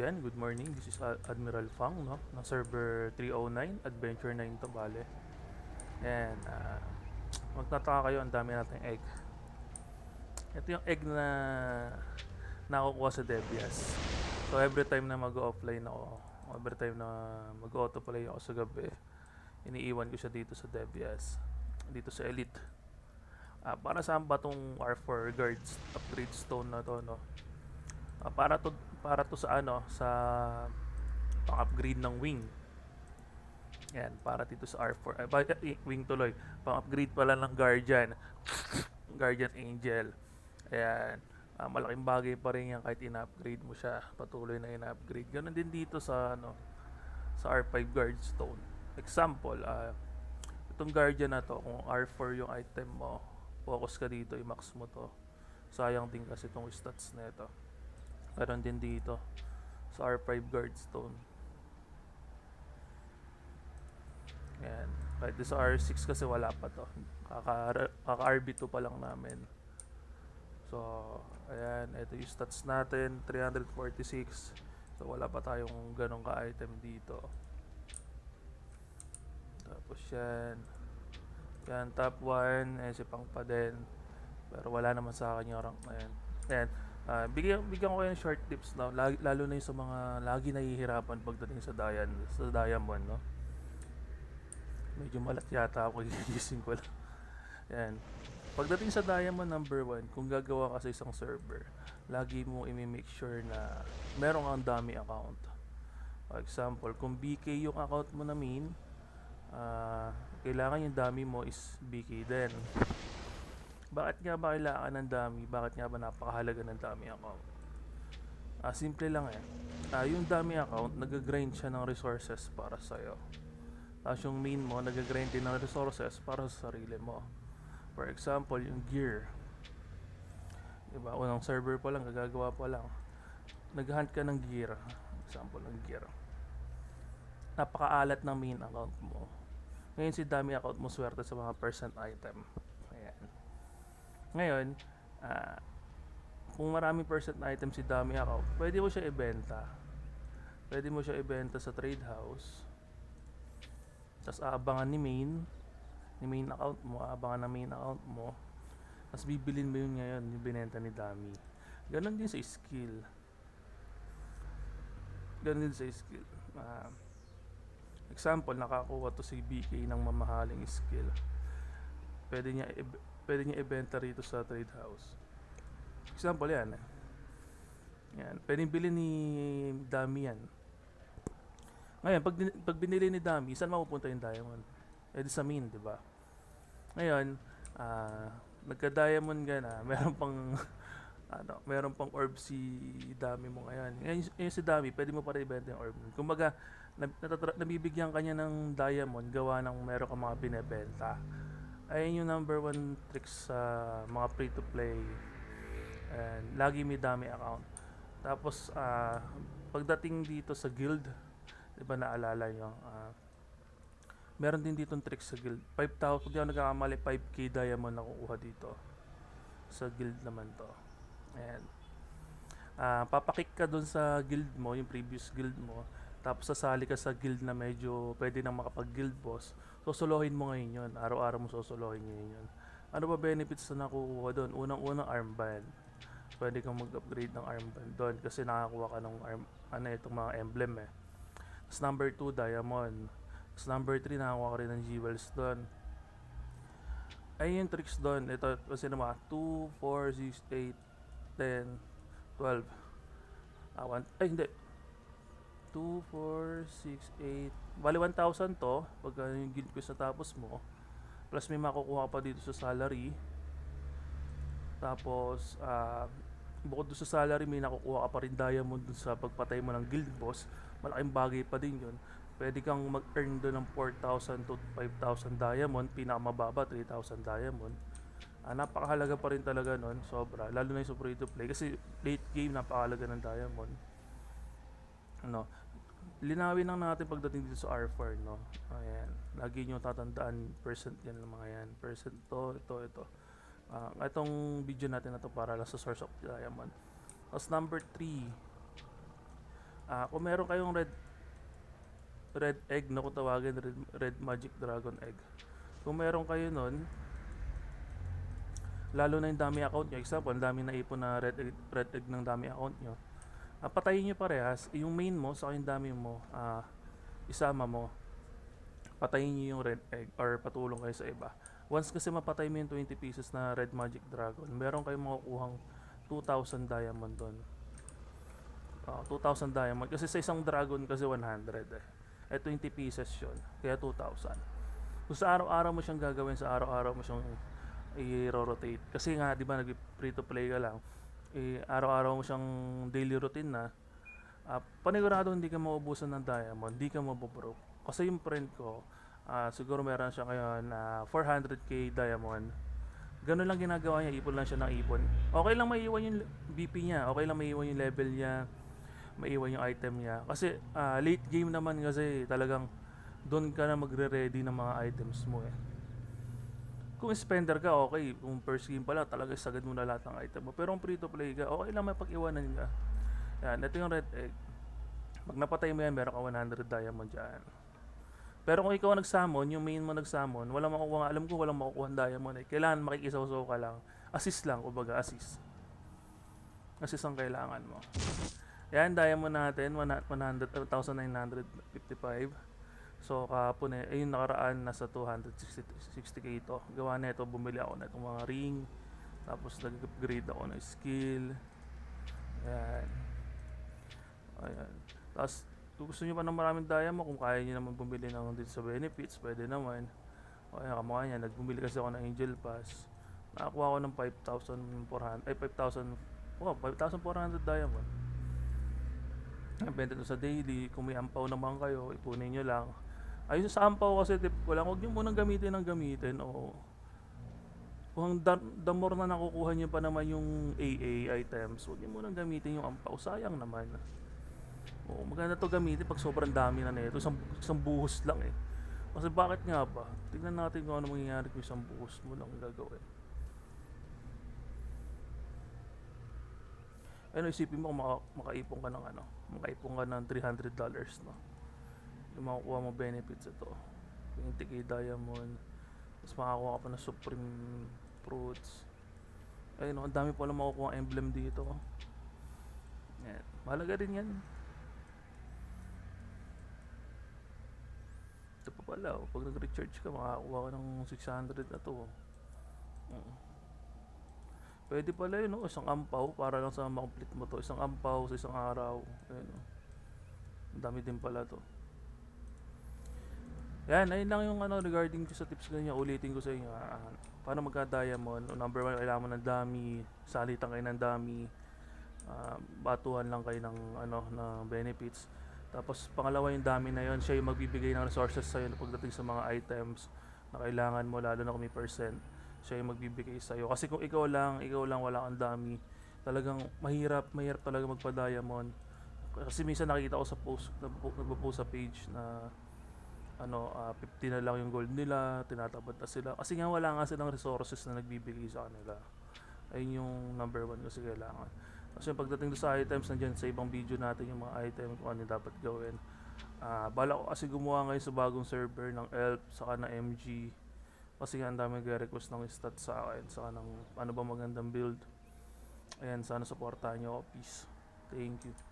Yan, good morning. This is Ad- Admiral Fang, no? Ng server 309, Adventure 9 to, bale. Yan, ah, magtataka kayo, ang dami nating egg. Ito yung egg na nakukuha sa Debias. So, every time na mag-offline ako, every time na mag-autoplay ako sa gabi, iniiwan ko siya dito sa Debias. Dito sa Elite. Ah, para saan ba tong R4 guards upgrade stone na to, no? Ah, para to para to sa ano sa pang-upgrade ng wing. Yan, para dito sa R4. Ay, ba, eh, wing tuloy. Pang-upgrade pala ng Guardian. Guardian Angel. Ayan. Ah, malaking bagay pa rin yan kahit ina-upgrade mo siya. Patuloy na ina-upgrade. Ganun din dito sa ano sa R5 Guardstone. Example, ah itong Guardian na to, kung R4 yung item mo, focus ka dito, i-max mo to. Sayang din kasi itong stats na ito. Meron din dito sa R5 Guardstone. Yan. Kahit sa R6 kasi wala pa to. Kaka, kaka RB2 pa lang namin. So, ayan. Ito yung stats natin. 346. So, wala pa tayong ganong ka-item dito. Tapos yan. Yan, top 1. Ayan si Pang pa din. Pero wala naman sa akin yung rank na yan. Ayan. Ah, bigyan, bigyan ko kayo ng short tips no? lalo, lalo na yung sa mga lagi nahihirapan pagdating sa Diamond, sa Diamond, no? Medyo malat yata ako, gigising ko lang. Yan. Pagdating sa Diamond number 1, kung gagawa ka sa isang server, lagi mo i-make sure na meron kang dami account. For example, kung BK yung account mo na main, ah, kailangan yung dami mo is BK din. Bakit nga ba kailangan ng dami? Bakit nga ba napakahalaga ng dami account? Ah, simple lang eh. Ah, yung dami account, nag-grind siya ng resources para sa'yo. Tapos yung main mo, nag-grind din ng resources para sa sarili mo. For example, yung gear. Diba? Unang server pa lang, gagagawa pa lang. Nag-hunt ka ng gear. Example ng gear. Napakaalat ng main account mo. Ngayon si dami account mo swerte sa mga percent item. Ngayon, ah, kung maraming percent item si dami account, pwede mo siya ibenta. Pwede mo siya ibenta sa trade house. Tapos aabangan ni main, ni main account mo, aabangan ng main account mo. Tapos bibilin mo yun ngayon, yung binenta ni Dami. Ganon din sa skill. Ganon din sa skill. Ah, example, nakakuha to si BK ng mamahaling skill. Pwede niya pwede niya ibenta rito sa trade house. Example yan. eh. Yan. Pwedeng bilhin ni Dami yan. Ngayon, pag, pag binili ni Dami, saan mapupunta yung diamond? Eh sa main, di ba? Ngayon, ah, nagka-diamond ka na, meron pang ano, meron pang orb si Dami mo ngayon. Ngayon, yung si Dami, pwede mo pa rin ibenta yung orb. Kumbaga, nabibigyan kanya ng diamond gawa ng meron kang mga binebenta. Ayun yung number one tricks sa mga free-to-play. And lagi may Dami account. Tapos, ah, pagdating dito sa guild, di ba naalala nyo, ah, meron din dito tricks sa guild. 5,000, kung di ako nagkakamali, 5k diamond nakukuha dito. Sa guild naman to. Ayan. Ah, papakik ka dun sa guild mo, yung previous guild mo. Tapos sasali ka sa guild na medyo pwede nang makapag-guild boss. Susuluhin mo ngayon yun. Araw-araw mo susuluhin ngayon yun. Ano ba benefits na nakukuha doon? Unang-unang armband. Pwede kang mag-upgrade ng armband doon kasi nakakuha ka ng arm, ano itong mga emblem eh. Tapos number 2, diamond. Tapos number 3, nakakuha ka rin ng jewels doon. Ay, yung tricks doon. Ito, kasi naman, 2, 4, 6, 8, 10, 12. Ah, one, ay, hindi. 2, 4, 6, 8. Bali, 1,000 to. Pagka yung guild quest na tapos mo. Plus, may makukuha pa dito sa salary. Tapos, ah, bukod doon sa salary, may nakukuha ka pa rin diamond dun sa pagpatay mo ng guild boss. Malaking bagay pa din yun. Pwede kang mag-earn doon ng 4,000 to 5,000 diamond. Pinakamababa, 3,000 diamond. Ah, napakahalaga pa rin talaga nun, sobra. Lalo na yung sa free to play. Kasi late game, napakahalaga ng diamond. Ano, linawin lang natin pagdating dito sa R4, no? Ayan. Lagi nyo tatandaan, percent yan ng mga yan. Percent to, ito, ito. Ah, itong video natin na to para lang sa source of diamond. Tapos number 3, Ah, kung meron kayong red red egg na kung tawagin red, red magic dragon egg. Kung meron kayo nun, lalo na yung dami account nyo, example, ang dami na ipon na red egg, red egg ng dami account nyo, ah, patayin nyo parehas, yung main mo sa yung dami mo, ah, isama mo, patayin nyo yung red egg or patulong kayo sa iba. Once kasi mapatay mo yung 20 pieces na red magic dragon, meron kayong makukuhang 2,000 diamond doon. Ah, 2,000 diamond. Kasi sa isang dragon kasi 100 eh. Eh 20 pieces yun. Kaya 2,000. Kung sa araw-araw mo siyang gagawin, sa araw-araw mo siyang i-rotate. Kasi nga, di ba, nag free to play ka lang. Eh, araw-araw mo siyang daily routine na. Ah, panigurado hindi ka maubusan ng diamond, hindi ka mabobroke. Kasi yung friend ko, ah, siguro meron siya ngayon na 400k diamond. Ganun lang ginagawa niya, ipon lang siya ng ipon. Okay lang maiiwan yung BP niya, okay lang maiiwan yung level niya, maiiwan yung item niya. Kasi ah, late game naman kasi talagang doon ka na magre-ready ng mga items mo eh. Kung spender ka, okay. Kung first game pala, talaga sagad mo na lahat ng item mo. Pero kung free to play ka, okay lang may pag-iwanan ka. Yan, ito yung red egg. Pag napatay mo yan, meron ka 100 diamond dyan. Pero kung ikaw ang nag-summon, yung main mo nag-summon, walang makukuha, alam ko walang makukuha ng diamond eh. Kailangan makikisaw-saw ka lang. Assist lang, kumbaga assist. Assist ang kailangan mo. Yan, diamond natin, 100 1,955. So, kahapon eh, ayun nakaraan, nasa 260k ito. Gawa na ito, bumili ako na itong mga ring. Tapos nag-upgrade ako ng skill. Ayan. Ayan. Tapos, kung gusto nyo pa ng maraming diamond, kung kaya nyo naman bumili ng dito sa benefits, pwede naman. O ayan, kamukha niya, nagbumili kasi ako ng Angel Pass. Nakakuha ako ng 5,400, ay 5,000, oh, 5,400 diamond. Benta to sa daily, kung may ampaw naman kayo, ipunin nyo lang. Ayun sa ampaw kasi tip ko lang, huwag nyo munang gamitin ng gamitin o kung the, the more na nakukuha nyo pa naman yung AA items, huwag nyo munang gamitin yung ampaw. Sayang naman. Oo, maganda to gamitin pag sobrang dami na nito. Isang, isang buhos lang eh. Kasi bakit nga ba? Tingnan natin kung ano mangyayari kung isang buhos mo lang gagawin. Ano isipin mo kung maka, makaipon ka ng ano? Makaipon ka ng 300 dollars, no? Yung makukuha mo benefits ito. 20k diamond. Tapos makakuha ka pa ng supreme fruits. Ayun, ang dami pa lang makukuha emblem dito. Yan. Mahalaga rin yan. Ito pa pala, oh, pag nag-recharge ka, makakuha ka ng 600 na to. Mm. Pwede pala yun, no? isang ampaw para lang sa makomplete mo to. Isang ampaw sa isang araw. Ayun, no? Ang dami din pala to. Yan, ayun lang yung ano regarding ko sa tips ko niya. Ulitin ko sa inyo. ah, paano magka-diamond? Number one, kailangan mo ng dami. Salitan kayo ng dami. ah, batuhan lang kayo ng ano ng benefits. Tapos pangalawa yung dami na yon, siya yung magbibigay ng resources sa'yo pagdating sa mga items na kailangan mo lalo na kung may percent. Siya yung magbibigay sa'yo. Kasi kung ikaw lang, ikaw lang wala kang dami, talagang mahirap, mahirap talaga magpa-diamond. Kasi minsan nakikita ko sa post, nagpo- nagpo-post sa page na ano, ah, 50 na lang yung gold nila, tinatabad na sila. Kasi nga wala nga silang resources na nagbibigay sa kanila. Ayun yung number one kasi kailangan. Kasi pagdating sa items, nandyan sa ibang video natin yung mga item kung ano dapat gawin. Ah, bala ko kasi gumawa ngayon sa bagong server ng ELP, saka na MG. Kasi nga ang dami nagre-request ng stats sa akin, saka ng ano ba magandang build. Ayan, sana supportahan nyo ako. Peace. Thank you.